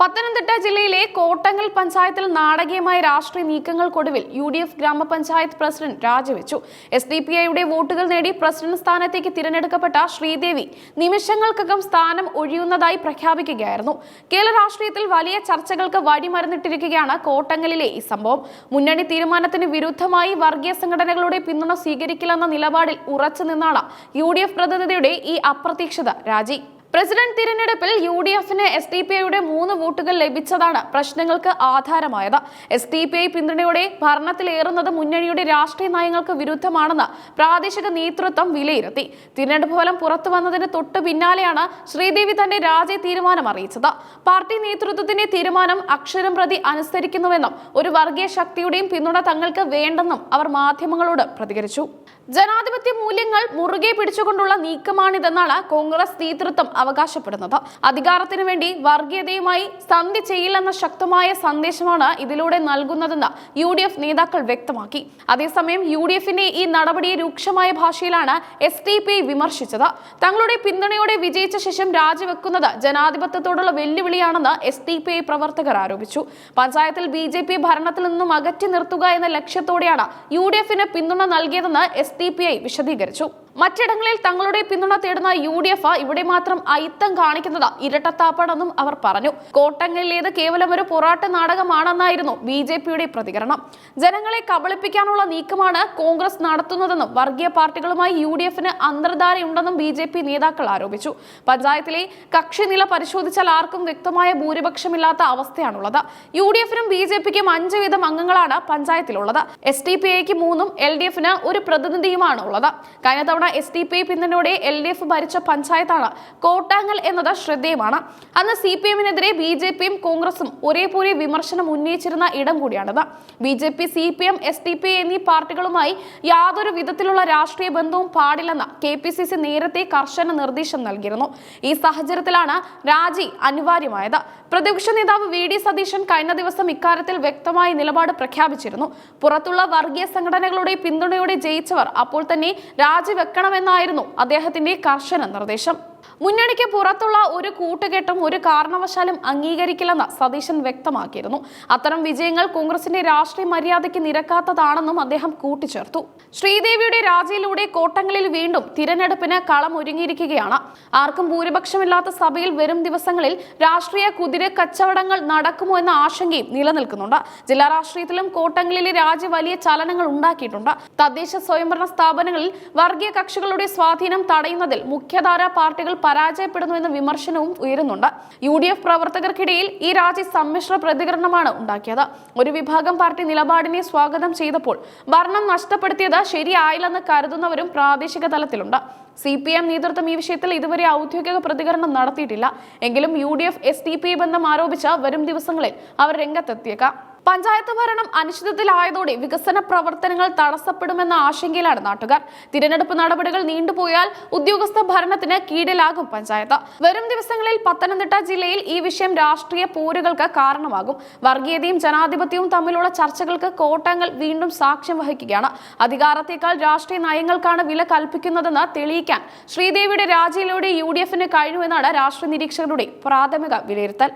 പത്തനംതിട്ട ജില്ലയിലെ കോട്ടങ്ങൽ പഞ്ചായത്തിൽ നാടകീയമായ രാഷ്ട്രീയ നീക്കങ്ങൾക്കൊടുവിൽ യു ഡി എഫ് ഗ്രാമപഞ്ചായത്ത് പ്രസിഡന്റ് രാജിവെച്ചു. എസ് ഡി പി ഐയുടെ വോട്ടുകൾ നേടി പ്രസിഡന്റ് സ്ഥാനത്തേക്ക് തിരഞ്ഞെടുക്കപ്പെട്ട ശ്രീദേവി നിമിഷങ്ങൾക്കകം സ്ഥാനം ഒഴിയുന്നതായി പ്രഖ്യാപിക്കുകയായിരുന്നു. കേരള രാഷ്ട്രീയത്തിൽ വലിയ ചർച്ചകൾക്ക് വഴിമരുന്നിട്ടിരിക്കുകയാണ് കോട്ടങ്ങലിലെ ഈ സംഭവം. മുന്നണി തീരുമാനത്തിന് വിരുദ്ധമായി വർഗീയ സംഘടനകളുടെ പിന്തുണ സ്വീകരിക്കില്ലെന്ന നിലപാടിൽ ഉറച്ചു നിന്നാണ് യു പ്രതിനിധിയുടെ ഈ അപ്രതീക്ഷിത രാജി. പ്രസിഡന്റ് തിരഞ്ഞെടുപ്പിൽ യു ഡി എഫിന് എസ് ഡി പി ഐയുടെ മൂന്ന് വോട്ടുകൾ ലഭിച്ചതാണ് പ്രശ്നങ്ങൾക്ക് ആധാരമായത്. എസ് ഡി പി ഐ പിന്തുണയോടെ ഭരണത്തിലേറുന്നത് മുന്നണിയുടെ രാഷ്ട്രീയ നയങ്ങൾക്ക് വിരുദ്ധമാണെന്ന് പ്രാദേശിക നേതൃത്വം വിലയിരുത്തി. തിരഞ്ഞെടുപ്പ് ഫലം പുറത്തു വന്നതിന് തൊട്ടു പിന്നാലെയാണ് ശ്രീദേവി തന്റെ രാജി തീരുമാനം അറിയിച്ചത്. പാർട്ടി നേതൃത്വത്തിന്റെ തീരുമാനം അക്ഷരം പ്രതി അനുസരിക്കുന്നുവെന്നും ഒരു വർഗീയ ശക്തിയുടെയും പിന്തുണ തങ്ങൾക്ക് വേണ്ടെന്നും അവർ മാധ്യമങ്ങളോട് പ്രതികരിച്ചു. ജനാധിപത്യ മൂല്യങ്ങൾ മുറുകെ പിടിച്ചുകൊണ്ടുള്ള നീക്കമാണിതെന്നാണ് കോൺഗ്രസ് നേതൃത്വം അവകാശപ്പെടുന്നത്. അധികാരത്തിനു വേണ്ടി വർഗീയതയുമായി സന്ധി ചെയ്യില്ലെന്ന ശക്തമായ സന്ദേശമാണ് ഇതിലൂടെ നൽകുന്നതെന്ന് യു ഡി എഫ് നേതാക്കൾ വ്യക്തമാക്കി. അതേസമയം യു ഡി എഫിന്റെ ഈ നടപടിയെ രൂക്ഷമായ ഭാഷയിലാണ് എസ് ടി പി വിമർശിച്ചത്. തങ്ങളുടെ പിന്തുണയോടെ വിജയിച്ച ശേഷം രാജിവെക്കുന്നത് ജനാധിപത്യത്തോടുള്ള വെല്ലുവിളിയാണെന്ന് എസ് ടി പി ഐ പ്രവർത്തകർ ആരോപിച്ചു. പഞ്ചായത്തിൽ ബി ജെ പി ഭരണത്തിൽ നിന്നും അകറ്റി നിർത്തുക എന്ന ലക്ഷ്യത്തോടെയാണ് യു ഡി എഫിന് പിന്തുണ നൽകിയതെന്ന് എസ് ടി പി ഐ വിശദീകരിച്ചു. മറ്റിടങ്ങളിൽ തങ്ങളുടെ പിന്തുണ തേടുന്ന യു ഡി എഫ് ഇവിടെ മാത്രം അയിത്തം കാണിക്കുന്നത് ഇരട്ടത്താപ്പാണെന്നും അവർ പറഞ്ഞു. കോട്ടങ്ങളിലേത് കേവലം ഒരു പൊറാട്ട് നാടകമാണെന്നായിരുന്നു ബി ജെ പിയുടെ പ്രതികരണം. ജനങ്ങളെ കബളിപ്പിക്കാനുള്ള നീക്കമാണ് കോൺഗ്രസ് നടത്തുന്നതെന്നും വർഗീയ പാർട്ടികളുമായി യു ഡി എഫിന് അന്തർധാരയുണ്ടെന്നും ബി ജെ പി നേതാക്കൾ ആരോപിച്ചു. പഞ്ചായത്തിലെ കക്ഷിനില പരിശോധിച്ചാൽ ആർക്കും വ്യക്തമായ ഭൂരിപക്ഷമില്ലാത്ത അവസ്ഥയാണുള്ളത്. യു ഡി എഫിനും ബി ജെ പിക്കും അഞ്ച് വീതം അംഗങ്ങളാണ് പഞ്ചായത്തിലുള്ളത്. എസ് ഡി പി ഐക്ക് മൂന്നും എൽ ഡി എഫിന് ഒരു പ്രതിനിധിയുമാണ് ഉള്ളത് കഴിഞ്ഞ തവണ എസ് ഡി പി പിന്തുണയോടെ എൽ ഡി എഫ് ഭരിച്ച പഞ്ചായത്താണ് കോട്ടാങ്ങൽ എന്നത് ശ്രദ്ധേയമാണ്. അന്ന് സി പി എമ്മിനെതിരെ ബി ജെ പിയും കോൺഗ്രസും ഒരേപോലെ വിമർശനം ഉന്നയിച്ചിരുന്ന ഇടം കൂടിയാണിത്. B J P C P M S D P എന്നീ പാർട്ടികളുമായി യാതൊരു വിധത്തിലുള്ള രാഷ്ട്രീയ ബന്ധവും പാടില്ലെന്ന് കെ പി സി സി നേരത്തെ കർശന നിർദ്ദേശം നൽകിയിരുന്നു. ഈ സാഹചര്യത്തിലാണ് രാജി അനിവാര്യമായത്. പ്രതിപക്ഷ നേതാവ് വി ഡി സതീശൻ കഴിഞ്ഞ ദിവസം ഇക്കാര്യത്തിൽ വ്യക്തമായ നിലപാട് പ്രഖ്യാപിച്ചിരുന്നു. പുറത്തുള്ള വർഗീയ സംഘടനകളുടെ പിന്തുണയോടെ ജയിച്ചവർ അപ്പോൾ തന്നെ രാജിവെക്കണമെന്നായിരുന്നു അദ്ദേഹത്തിന്റെ കർശന നിർദ്ദേശം. മുന്നണിക്ക് പുറത്തുള്ള ഒരു കൂട്ടുകെട്ടും ഒരു കാരണവശാലും അംഗീകരിക്കില്ലെന്ന് സതീശൻ വ്യക്തമാക്കിയിരുന്നു. അത്തരം വിജയങ്ങൾ കോൺഗ്രസിന്റെ രാഷ്ട്രീയ മര്യാദയ്ക്ക് നിരക്കാത്തതാണെന്നും അദ്ദേഹം കൂട്ടിച്ചേർത്തു. ശ്രീദേവിയുടെ രാജിയിലൂടെ കോട്ടങ്ങളിൽ വീണ്ടും തിരഞ്ഞെടുപ്പിന് കളം ഒരുങ്ങിയിരിക്കുകയാണ് ആർക്കും ഭൂരിപക്ഷമില്ലാത്ത സഭയിൽ വരും ദിവസങ്ങളിൽ രാഷ്ട്രീയ കുതിര കച്ചവടങ്ങൾ നടക്കുമോ എന്ന ആശങ്കയും നിലനിൽക്കുന്നുണ്ട്. ജില്ലാ രാഷ്ട്രീയത്തിലും കോട്ടങ്ങളിലെ രാജി വലിയ ചലനങ്ങൾ ഉണ്ടാക്കിയിട്ടുണ്ട്. തദ്ദേശ സ്വയംഭരണ സ്ഥാപനങ്ങളിൽ വർഗീയ കക്ഷികളുടെ സ്വാധീനം തടയുന്നതിൽ മുഖ്യധാരാ പാർട്ടികൾ പരാജയപ്പെടുന്നുവെന്ന വിമർശനവും ഉയരുന്നുണ്ട്. യു ഡി എഫ് പ്രവർത്തകർക്കിടയിൽ ഈ രാജി സമ്മിശ്ര പ്രതികരണമാണ് ഉണ്ടാക്കിയത്. ഒരു വിഭാഗം പാർട്ടി നിലപാടിനെ സ്വാഗതം ചെയ്തപ്പോൾ ഭരണം നഷ്ടപ്പെടുത്തിയത് ശരിയായില്ലെന്ന് കരുതുന്നവരും പ്രാദേശിക തലത്തിലുണ്ട്. സി പി എം നേതൃത്വം ഈ വിഷയത്തിൽ ഇതുവരെ ഔദ്യോഗിക പ്രതികരണം നടത്തിയിട്ടില്ല. എങ്കിലും U D F S T P ബന്ധം ആരോപിച്ച വരും ദിവസങ്ങളിൽ അവർ രംഗത്തെത്തിയേക്കാം. പഞ്ചായത്ത് ഭരണം അനിശ്ചിതത്തിലായതോടെ വികസന പ്രവർത്തനങ്ങൾ തടസ്സപ്പെടുമെന്ന ആശങ്കയിലാണ് നാട്ടുകാർ. തിരഞ്ഞെടുപ്പ് നടപടികൾ നീണ്ടുപോയാൽ ഉദ്യോഗസ്ഥ ഭരണത്തിന് കീഴിലാകും പഞ്ചായത്ത്. വരും ദിവസങ്ങളിൽ പത്തനംതിട്ട ജില്ലയിൽ ഈ വിഷയം രാഷ്ട്രീയ പോരുകൾക്ക് കാരണമാകും. വർഗീയതയും ജനാധിപത്യവും തമ്മിലുള്ള ചർച്ചകൾക്ക് കോട്ടങ്ങൾ വീണ്ടും സാക്ഷ്യം വഹിക്കുകയാണ്. അധികാരത്തേക്കാൾ രാഷ്ട്രീയ നയങ്ങൾക്കാണ് വില കൽപ്പിക്കുന്നതെന്ന് തെളിയിക്കാൻ ശ്രീദേവിയുടെ രാജിയിലൂടെ യു ഡി എഫിന് കഴിഞ്ഞുവെന്നാണ് രാഷ്ട്രീയ നിരീക്ഷകരുടെ പ്രാഥമിക വിലയിരുത്തൽ.